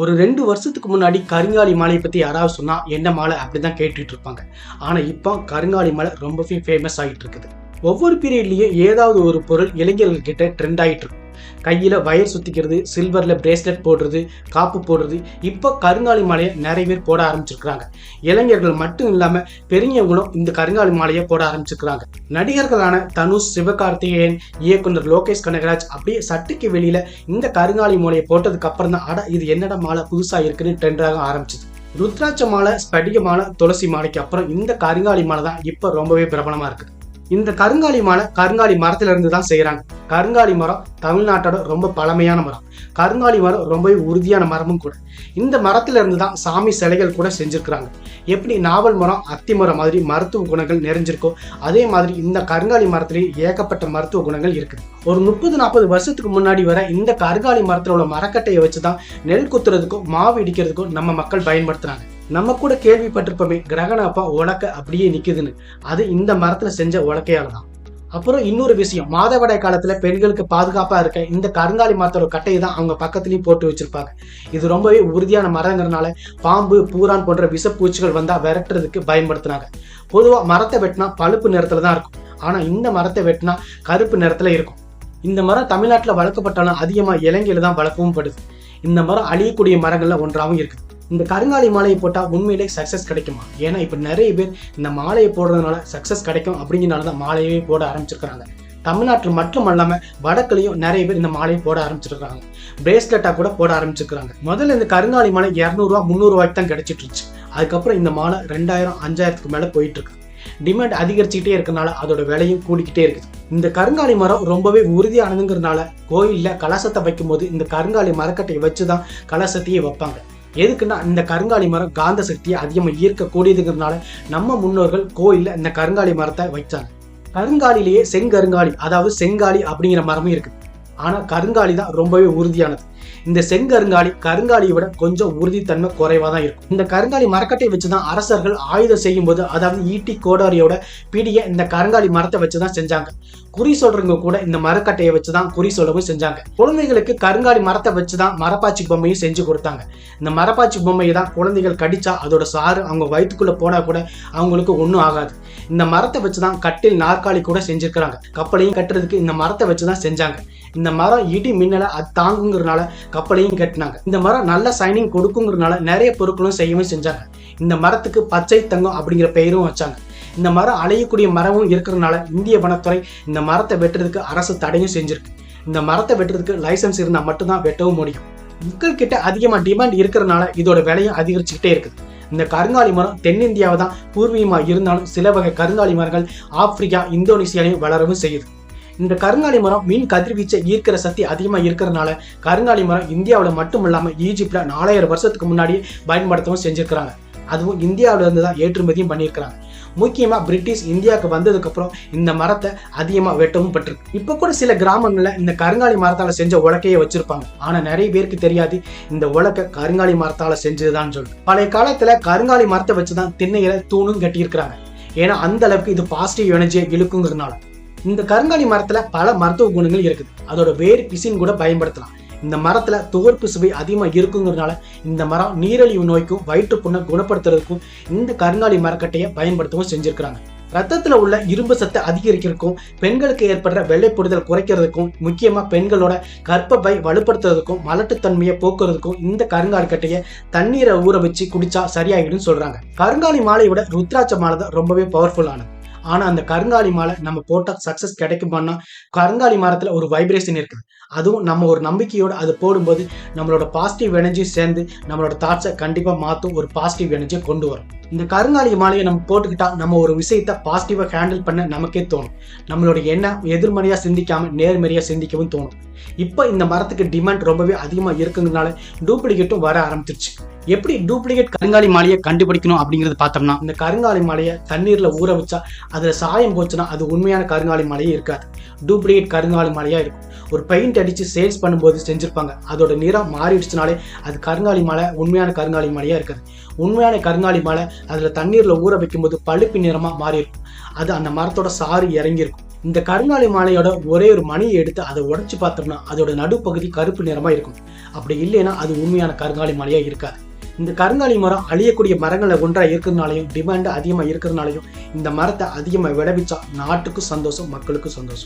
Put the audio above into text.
ஒரு ரெண்டு வருஷத்துக்கு முன்னாடி கருங்காலி மாலையை பற்றி யாராவது சொன்னால் என்ன மாலை அப்படி தான் கேட்டுட்டு இருப்பாங்க. ஆனால் இப்போ கருங்காலி மாலை ரொம்பவே ஃபேமஸ் ஆகிட்டு இருக்குது. ஒவ்வொரு பீரியட்லேயும் ஏதாவது ஒரு பொருள் இளைஞர்கள்கிட்ட ட்ரெண்ட் ஆகிட்டு இருக்கும் கையில் வயர் சுற்றிக்கிறது சில்வரில் பிரேஸ்லெட் போடுறது காப்பு போடுறது. இப்போ கருங்காலி மாலையை நிறைய பேர் போட ஆரம்பிச்சிருக்கிறாங்க. இளைஞர்கள் மட்டும் இல்லாமல் பெரியவங்களும் இந்த கருங்காலி மாலையை போட ஆரம்பிச்சிருக்கிறாங்க. நடிகர்களான தனுஷ் சிவகார்த்திகேயன் இயக்குனர் லோகேஷ் கனகராஜ் அப்படியே சட்டுக்கு வெளியில் இந்த கருங்காலி மாலையை போட்டதுக்கு அப்புறம் தான் அட இது என்னடா மாலை புதுசாக இருக்குன்னு ட்ரெண்டாக ஆரம்பிச்சது. ருத்ராட்ச மாலை ஸ்படிக மாலை துளசி மாலைக்கு அப்புறம் இந்த கருங்காலி மாலை தான் இப்போ ரொம்பவே பிரபலமாக இருக்குது இந்த கருங்காலி மாலை கருங்காலி மரத்திலிருந்து தான் செய்கிறாங்க கருங்காலி மரம் தமிழ்நாட்டோட ரொம்ப பழமையான மரம். கருங்காலி மரம் ரொம்பவே உறுதியான மரமும் கூட. இந்த மரத்திலிருந்து தான் சாமி சிலைகள் கூட செஞ்சிருக்கிறாங்க. எப்படி நாவல் மரம் அத்தி மரம் மாதிரி மருத்துவ குணங்கள் நிறைஞ்சிருக்கோ அதே மாதிரி இந்த கருங்காலி மரத்திலேயே ஏகப்பட்ட மருத்துவ குணங்கள் இருக்குது. ஒரு முப்பது நாற்பது வருஷத்துக்கு முன்னாடி வர இந்த கருங்காலி மரத்தில் உள்ள மரக்கட்டையை வச்சு தான் நெல் குத்துறதுக்கும் மாவு இடிக்கிறதுக்கும் நம்ம மக்கள் பயன்படுத்துகிறாங்க நம்ம கூட கேள்விப்பட்டிருப்போமே கிரகண அப்பா உலக்க அப்படியே நிக்குதுன்னு. அது இந்த மரத்துல செஞ்ச உலக்கையால தான் அப்புறம் இன்னொரு விஷயம் மாதவிடாய் காலத்துல பெண்களுக்கு பாதுகாப்பா இருக்க இந்த கருங்காலி மரத்தோட கட்டையை தான் அவங்க பக்கத்துலயும் போட்டு வச்சிருப்பாங்க. இது ரொம்பவே உறுதியான மரங்கிறனால பாம்பு பூரான் போன்ற விஷப்பூச்சிகள் வந்தா விரட்டுறதுக்கு பயன்படுத்துனாங்க. பொதுவா மரத்தை வெட்டினா பழுப்பு நிறத்துல தான் இருக்கும். ஆனா இந்த மரத்தை வெட்டினா கருப்பு நிறத்துல இருக்கும். இந்த மரம் தமிழ்நாட்டில் வளர்க்கப்பட்டாலும் அதிகமாக இலங்கையில் தான் வளர்க்கவும் படுது. இந்த மரம் அழியக்கூடிய மரங்களில் ஒன்றாகவும் இருக்குது. இந்த கருங்காலி மாலையை போட்டால் உண்மையிலே சக்ஸஸ் கிடைக்குமா? ஏன்னா இப்போ நிறைய பேர் இந்த மாலையை போடுறதுனால சக்ஸஸ் கிடைக்கும் அப்படிங்கிறனால தான் மாலையவே போட ஆரம்பிச்சிருக்கிறாங்க. தமிழ்நாட்டில் மட்டும் இல்லாமல் வடக்குலையும் நிறைய பேர் இந்த மாலையை போட ஆரம்பிச்சிருக்காங்க பிரேஸ்லெட்டாக கூட போட ஆரம்பிச்சிருக்காங்க முதல்ல இந்த கருங்காலி மாலை இரநூறுவா முந்நூறுவாய்க்கு தான் கிடைச்சிட்டு இருந்துச்சு அதுக்கப்புறம் இந்த மாலை ரெண்டாயிரம் அஞ்சாயிரத்துக்கு மேலே போயிட்டு இருக்கு டிமாண்ட் அதிகரிச்சுக்கிட்டே இருக்கனால அதோட விலையும் கூடிக்கிட்டே இருக்குது. இந்த கருங்காலி மரம் ரொம்பவே உறுதியானதுங்கிறதுனால கோயிலில் கலசத்தை வைக்கும்போது இந்த கருங்காலி மரக்கட்டையை வச்சு தான் கலசத்தையே வைப்பாங்க. எதுக்குன்னா இந்த கருங்காலி மரம் காந்த சக்தியை அதிகமாக ஈர்க்கக்கூடியதுங்கிறதுனால நம்ம முன்னோர்கள் கோயிலில் இந்த கருங்காலி மரத்தை வைச்சாங்க கருங்காலிலேயே செங்கருங்காலி அதாவது செங்காலி அப்படிங்கிற மரமும் இருக்குது ஆனால் கருங்காலி தான் ரொம்பவே உறுதியானது. இந்த செங்கருங்காலி கருங்காலியை விட கொஞ்சம் உறுதித்தன்மை குறைவாக தான் இருக்கும். இந்த கருங்காலி மரக்கட்டை வச்சு தான் அரசர்கள் ஆயுதம் செய்யும்போது அதாவது ஈட்டி கோடாரியோட பிடியை இந்த கருங்காலி மரத்தை வச்சு தான் செஞ்சாங்க. குறி சொல்றவங்க கூட இந்த மரக்கட்டையை வச்சு தான் குறி சொல்லவும் செஞ்சாங்க. குழந்தைகளுக்கு கருங்காலி மரத்தை வச்சு தான் மரப்பாச்சி பொம்மையும் செஞ்சு கொடுத்தாங்க. இந்த மரப்பாச்சி பொம்மையை தான் குழந்தைகள் கடிச்சா அதோட சாறு அவங்க வயிற்றுக்குள்ள போனா கூட அவங்களுக்கு ஒன்றும் ஆகாது. இந்த மரத்தை வச்சு தான் கட்டில் நாற்காலி கூட செஞ்சிருக்கிறாங்க. கப்பலையும் கட்டுறதுக்கு இந்த மரத்தை வச்சு தான் செஞ்சாங்க. இந்த மரம் இடி மின்னலை அது தாங்குங்கிறனால கப்பலையும் கட்டினாங்க. இந்த மரம் நல்ல சைனிங் கொடுக்குங்கிறனால நிறைய பொருட்களும் செய்யவும் செஞ்சாங்க. இந்த மரத்துக்கு பச்சை தங்கம் அப்படிங்கிற பெயரும் வச்சாங்க. இந்த மரம் அலையக்கூடிய மரமும் இருக்கிறதுனால இந்திய வனத்துறை இந்த மரத்தை வெட்டுறதுக்கு அரசு தடையும் செஞ்சிருக்கு. இந்த மரத்தை வெட்டுறதுக்கு லைசன்ஸ் இருந்தால் மட்டும்தான் வெட்டவும் முடியும். மக்கள் கிட்ட அதிகமாக டிமாண்ட் இருக்கிறதுனால இதோட விலையும் அதிகரிச்சுக்கிட்டே இருக்குது. இந்த கருங்காலி மரம் தென்னிந்தியாவை தான் பூர்வீகமாக இருந்தாலும் சில வகை கருங்காலி மரங்கள் ஆப்பிரிக்கா இந்தோனேசியாலையும் வளரவும் செய்யுது. இந்த கருங்காலி மரம் மீன் கதிர்வீச்சை ஈர்க்கிற சக்தி அதிகமாக இருக்கிறதுனால கருங்காலி மரம் இந்தியாவில் மட்டும் இல்லாமல் ஈஜிப்டில் நாலாயிரம் வருஷத்துக்கு முன்னாடியே பயன்படுத்தவும் செஞ்சுருக்கிறாங்க. அதுவும் இந்தியாவிலேருந்து தான் ஏற்றுமதியும் பண்ணியிருக்கிறாங்க. முக்கியமாக பிரிட்டிஷ் இந்தியாவுக்கு வந்ததுக்கப்புறம் இந்த மரத்தை அதிகமாக வெட்டவும் பட்டிருக்கு. இப்போ கூட சில கிராமங்களில் இந்த கருங்காலி மரத்தால் செஞ்ச உலக்கையை வச்சிருப்பாங்க. ஆனால் நிறைய பேருக்கு தெரியாது இந்த உலக்கை கருங்காலி மரத்தால் செஞ்சதுதான் சொல்லு பழைய காலத்தில் கருங்காலி மரத்தை வச்சு தான் திண்ணையில தூணும் கட்டியிருக்கிறாங்க. ஏன்னா அந்த அளவுக்கு இது பாசிட்டிவ் எனர்ஜியை இழுக்குங்கிறதுனால. இந்த கருங்காலி மரத்தில் பல மருத்துவ குணங்கள் இருக்குது. அதோட வேர் பிசின் கூட பயன்படுத்தலாம். இந்த மரத்தில் துவர்ப்பு சுவை அதிகமாக இருக்குங்கிறதுனால இந்த மரம் நீரிழிவு நோய்க்கும் வயிற்றுப்புண்ணை குணப்படுத்துறதுக்கும் இந்த கருங்காலி மரக்கட்டையை பயன்படுத்தவும் செஞ்சுருக்கிறாங்க. ரத்தத்தில் உள்ள இரும்பு சத்தை அதிகரிக்கிறதுக்கும் பெண்களுக்கு ஏற்படுற வெள்ளைப்படுதல் குறைக்கிறதுக்கும் முக்கியமாக பெண்களோட கர்ப்பப்பை வலுப்படுத்துறதுக்கும் மலட்டுத்தன்மையை போக்குறதுக்கும் இந்த கருங்காலி கட்டையை தண்ணீரை ஊற வச்சு குடிச்சா சரியாயிடும் சொல்கிறாங்க கருங்காலி மாலையோட விட ருத்ராட்ச மாலை தான் ரொம்பவே பவர்ஃபுல்லானது ஆனால் அந்த கருங்காலி மாலை நம்ம போட்டால் சக்சஸ் கிடைக்குமான்னா கருங்காலி மரத்தில் ஒரு வைப்ரேஷன் இருக்குது அதுவும் நம்ம ஒரு நம்பிக்கையோடு அது போடும்போது நம்மளோட பாசிட்டிவ் எனர்ஜி சேர்ந்து நம்மளோட தாட்ஸை கண்டிப்பாக மாற்றும் ஒரு பாசிட்டிவ் எனர்ஜியை கொண்டு வரும். இந்த கருங்காலி மாலையை நம்ம போட்டுக்கிட்டா நம்ம ஒரு விஷயத்த பாசிட்டிவாக ஹேண்டில் பண்ண நமக்கே தோணும். நம்மளோட எண்ணம் எதிர்மறையாக சிந்திக்காம நேர்மறையாக சிந்திக்கவும் தோணும். இப்போ இந்த மரத்துக்கு டிமாண்ட் ரொம்பவே அதிகமாக இருக்குங்கிறதுனால டூப்ளிகேட்டும் வர ஆரம்பிச்சிருச்சு. எப்படி டூப்ளிகேட் கருங்காலி மாலையை கண்டுபிடிக்கணும் அப்படிங்கிறது பார்த்தோம்னா இந்த கருங்காலி மாலையை தண்ணீரில் ஊற வச்சா அதில் சாயம் போச்சுன்னா அது உண்மையான கருங்காலி மாலையே இருக்காது. டூப்ளிகேட் கருங்காலி மாலையாக இருக்கும். ஒரு பெயிண்ட் அடித்து சேல்ஸ் பண்ணும்போது செஞ்சுருப்பாங்க. அதோட நிறம் மாறிடுச்சுனாலே அது கருங்காலி மாலை உண்மையான கருங்காலி மாலையாக இருக்காது. உண்மையான கருங்காலி மாலை அதில் தண்ணீரில் ஊற வைக்கும்போது பழுப்பு நிறமாக மாறியிருக்கும். அது அந்த மரத்தோட சாறு இறங்கியிருக்கும். இந்த கருங்காலி மாலையோட ஒரே ஒரு மணியை எடுத்து அதை உடச்சி பார்த்தோம்னா அதோட நடுப்பகுதி கருப்பு நிறமாக இருக்கும். அப்படி இல்லைன்னா அது உண்மையான கருங்காலி மாலையாக இருக்காது. இந்த கருங்காலி மரம் அழியக்கூடிய மரங்களை ஒன்றா இருக்கிறதுனாலையும் டிமாண்ட் அதிகமாக இருக்கிறதுனாலையும் இந்த மரத்தை அதிகமாக விளைவிச்சா நாட்டுக்கும் சந்தோஷம் மக்களுக்கும் சந்தோஷம்.